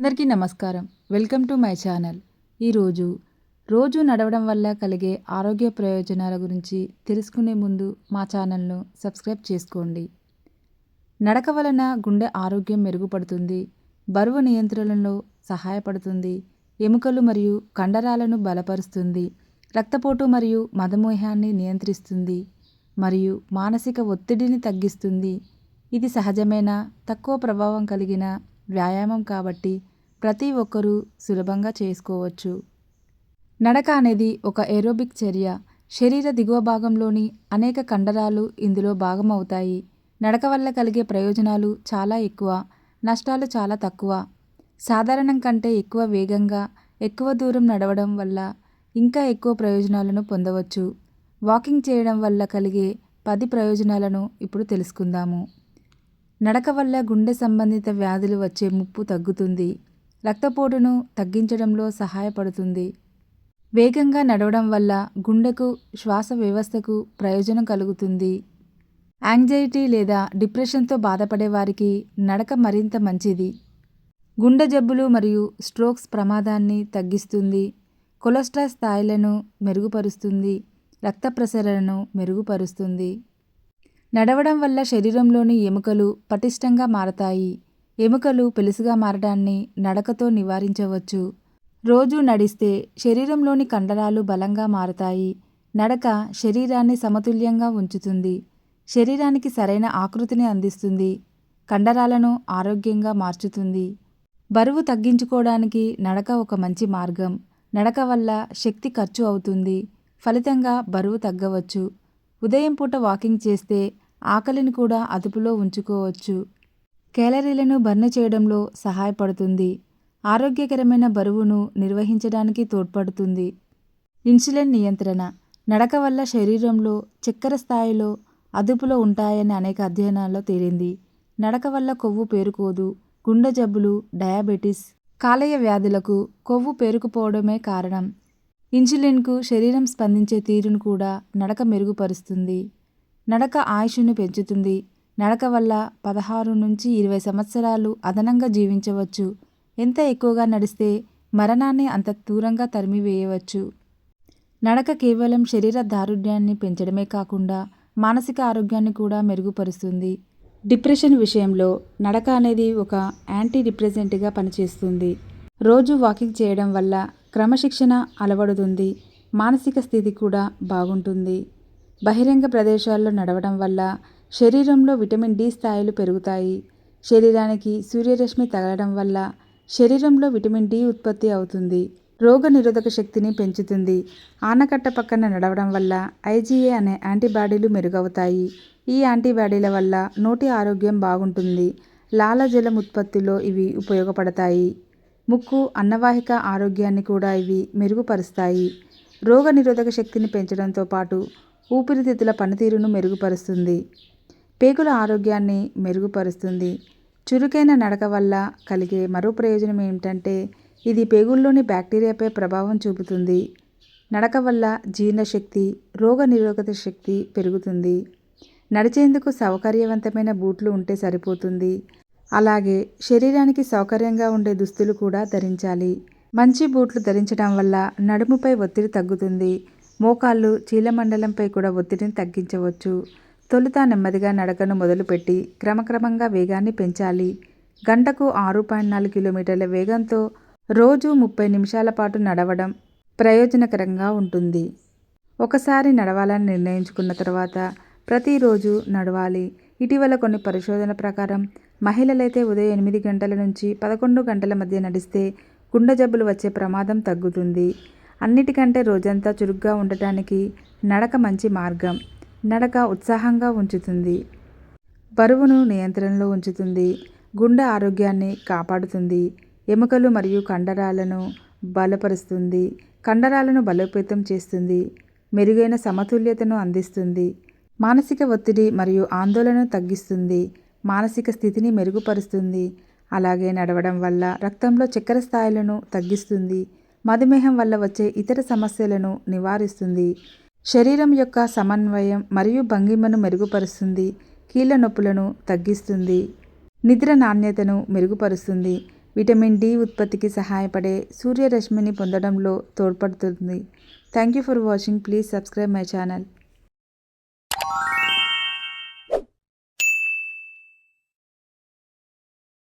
అందరికీ నమస్కారం. Welcome to my channel. ఈరోజు రోజు నడవడం వల్ల కలిగే ఆరోగ్య ప్రయోజనాల గురించి తెలుసుకునే ముందు మా ఛానల్ను సబ్స్క్రైబ్ చేసుకోండి. నడక వలన గుండె ఆరోగ్యం మెరుగుపడుతుంది బరువు నియంత్రణలో సహాయపడుతుంది ఎముకలు మరియు కండరాలను బలపరుస్తుంది రక్తపోటు మరియు మధుమేహాన్ని నియంత్రిస్తుంది మరియు మానసిక ఒత్తిడిని తగ్గిస్తుంది. ఇది సహజమైన తక్కువ ప్రభావం కలిగిన వ్యాయామం కాబట్టి ప్రతి ఒక్కరూ సులభంగా చేసుకోవచ్చు. నడక అనేది ఒక ఏరోబిక్ చర్య. శరీర దిగువ భాగంలోని అనేక కండరాలు ఇందులో భాగం అవుతాయి నడక వల్ల కలిగే ప్రయోజనాలు చాలా ఎక్కువ నష్టాలు చాలా తక్కువ. సాధారణం కంటే ఎక్కువ వేగంగా ఎక్కువ దూరం నడవడం వల్ల ఇంకా ఎక్కువ ప్రయోజనాలను పొందవచ్చు. వాకింగ్ చేయడం వల్ల కలిగే పది ప్రయోజనాలను ఇప్పుడు తెలుసుకుందాము. నడక వల్ల గుండె సంబంధిత వ్యాధులు వచ్చే ముప్పు తగ్గుతుంది. రక్తపోటును తగ్గించడంలో సహాయపడుతుంది. వేగంగా నడవడం వల్ల గుండెకు శ్వాస వ్యవస్థకు ప్రయోజనం కలుగుతుంది. యాంగ్జైటీ లేదా డిప్రెషన్తో బాధపడే వారికి నడక మరింత మంచిది. గుండె జబ్బులు మరియు స్ట్రోక్స్ ప్రమాదాన్ని తగ్గిస్తుంది. కొలెస్ట్రాల్ స్థాయిలను మెరుగుపరుస్తుంది. రక్త ప్రసరణను మెరుగుపరుస్తుంది. నడవడం వల్ల శరీరంలోని ఎముకలు పటిష్టంగా మారతాయి. ఎముకలు పెలుసుగా మారడాన్ని నడకతో నివారించవచ్చు. రోజు నడిస్తే శరీరంలోని కండరాలు బలంగా మారతాయి. నడక శరీరాన్ని సమతుల్యంగా ఉంచుతుంది. శరీరానికి సరైన ఆకృతిని అందిస్తుంది. కండరాలను ఆరోగ్యంగా మార్చుతుంది. బరువు తగ్గించుకోవడానికి నడక ఒక మంచి మార్గం. నడక వల్ల శక్తి ఖర్చు అవుతుంది. ఫలితంగా బరువు తగ్గవచ్చు. ఉదయం పూట వాకింగ్ చేస్తే ఆకలిని కూడా అదుపులో ఉంచుకోవచ్చు. క్యాలరీలను బర్న్ చేయడంలో సహాయపడుతుంది. ఆరోగ్యకరమైన బరువును నిర్వహించడానికి తోడ్పడుతుంది. ఇన్సులిన్ నియంత్రణ. నడక వల్ల శరీరంలో చక్కెర స్థాయిలో అదుపులో ఉంటాయని అనేక అధ్యయనాల్లో తేలింది. నడక వల్ల కొవ్వు పేరుకోదు. గుండె జబ్బులు డయాబెటీస్ కాలేయ వ్యాధులకు కొవ్వు పేరుకుపోవడమే కారణం. ఇన్సులిన్కు శరీరం స్పందించే తీరును కూడా నడక మెరుగుపరుస్తుంది. నడక ఆయుష్ను పెంచుతుంది. నడక వల్ల పదహారు నుంచి ఇరవై సంవత్సరాలు అదనంగా జీవించవచ్చు. ఎంత ఎక్కువగా నడిస్తే మరణాన్ని అంత దూరంగా తరిమివేయవచ్చు. నడక కేవలం శరీర దారుఢ్యాన్ని పెంచడమే కాకుండా మానసిక ఆరోగ్యాన్ని కూడా మెరుగుపరుస్తుంది. డిప్రెషన్ విషయంలో నడక అనేది ఒక యాంటీ డిప్రెసెంట్గా పనిచేస్తుంది. రోజు వాకింగ్ చేయడం వల్ల క్రమశిక్షణ అలవడుతుంది. మానసిక స్థితి కూడా బాగుంటుంది. బహిరంగ ప్రదేశాల్లో నడవడం వల్ల శరీరంలో విటమిన్ డి స్థాయిలు పెరుగుతాయి. శరీరానికి సూర్యరశ్మి తగలడం వల్ల శరీరంలో విటమిన్ డి ఉత్పత్తి అవుతుంది. రోగ నిరోధక శక్తిని పెంచుతుంది. ఆనకట్ట పక్కన నడవడం వల్ల ఐజీఏ అనే యాంటీబాడీలు మెరుగవుతాయి. ఈ యాంటీబాడీల వల్ల నోటి ఆరోగ్యం బాగుంటుంది. లాలజలం ఉత్పత్తిలో ఇవి ఉపయోగపడతాయి. ముక్కు అన్నవాహిక ఆరోగ్యాన్ని కూడా ఇవి మెరుగుపరుస్తాయి. రోగ నిరోధక శక్తిని పెంచడంతో పాటు ఊపిరితిత్తుల పనితీరును మెరుగుపరుస్తుంది. పేగుల ఆరోగ్యాన్ని మెరుగుపరుస్తుంది. చురుకైన నడక వల్ల కలిగే మరో ప్రయోజనం ఏమిటంటే ఇది పేగుల్లోని బ్యాక్టీరియాపై ప్రభావం చూపుతుంది. నడక వల్ల జీర్ణశక్తి రోగ నిరోధక శక్తి పెరుగుతుంది. నడిచేందుకు సౌకర్యవంతమైన బూట్లు ఉంటే సరిపోతుంది. అలాగే శరీరానికి సౌకర్యంగా ఉండే దుస్తులు కూడా ధరించాలి. మంచి బూట్లు ధరించడం వల్ల నడుముపై ఒత్తిడి తగ్గుతుంది. మోకాళ్ళు చీలమండలంపై కూడా ఒత్తిడిని తగ్గించవచ్చు. తొలుత నెమ్మదిగా నడకను మొదలుపెట్టి క్రమక్రమంగా వేగాన్ని పెంచాలి. గంటకు ఆరు పాయింట్ నాలుగు కిలోమీటర్ల వేగంతో రోజు ముప్పై నిమిషాల పాటు నడవడం ప్రయోజనకరంగా ఉంటుంది. ఒకసారి నడవాలని నిర్ణయించుకున్న తర్వాత ప్రతిరోజు నడవాలి. ఇటీవల కొన్ని పరిశోధన ప్రకారం మహిళలైతే ఉదయం ఎనిమిది గంటల నుంచి పదకొండు గంటల మధ్య నడిస్తే గుండె జబ్బులు వచ్చే ప్రమాదం తగ్గుతుంది. అన్నిటికంటే రోజంతా చురుగ్గా ఉండటానికి నడక మంచి మార్గం. నడక ఉత్సాహంగా ఉంచుతుంది. బరువును నియంత్రణలో ఉంచుతుంది. గుండె ఆరోగ్యాన్ని కాపాడుతుంది. ఎముకలు మరియు కండరాలను బలపరుస్తుంది. కండరాలను బలోపేతం చేస్తుంది. మెరుగైన సమతుల్యతను అందిస్తుంది. మానసిక ఒత్తిడి మరియు ఆందోళనను తగ్గిస్తుంది. మానసిక స్థితిని మెరుగుపరుస్తుంది. అలాగే నడవడం వల్ల రక్తంలో చక్కెర స్థాయిలను తగ్గిస్తుంది. మధుమేహం వల్ల వచ్చే ఇతర సమస్యలను నివారిస్తుంది. శరీరం యొక్క సమన్వయం మరియు భంగిమను మెరుగుపరుస్తుంది. కీళ్ళ నొప్పులను తగ్గిస్తుంది. నిద్ర నాణ్యతను మెరుగుపరుస్తుంది. విటమిన్ డి ఉత్పత్తికి సహాయపడే సూర్యరశ్మిని పొందడంలో తోడ్పడుతుంది. Thank you for watching. Please subscribe my channel.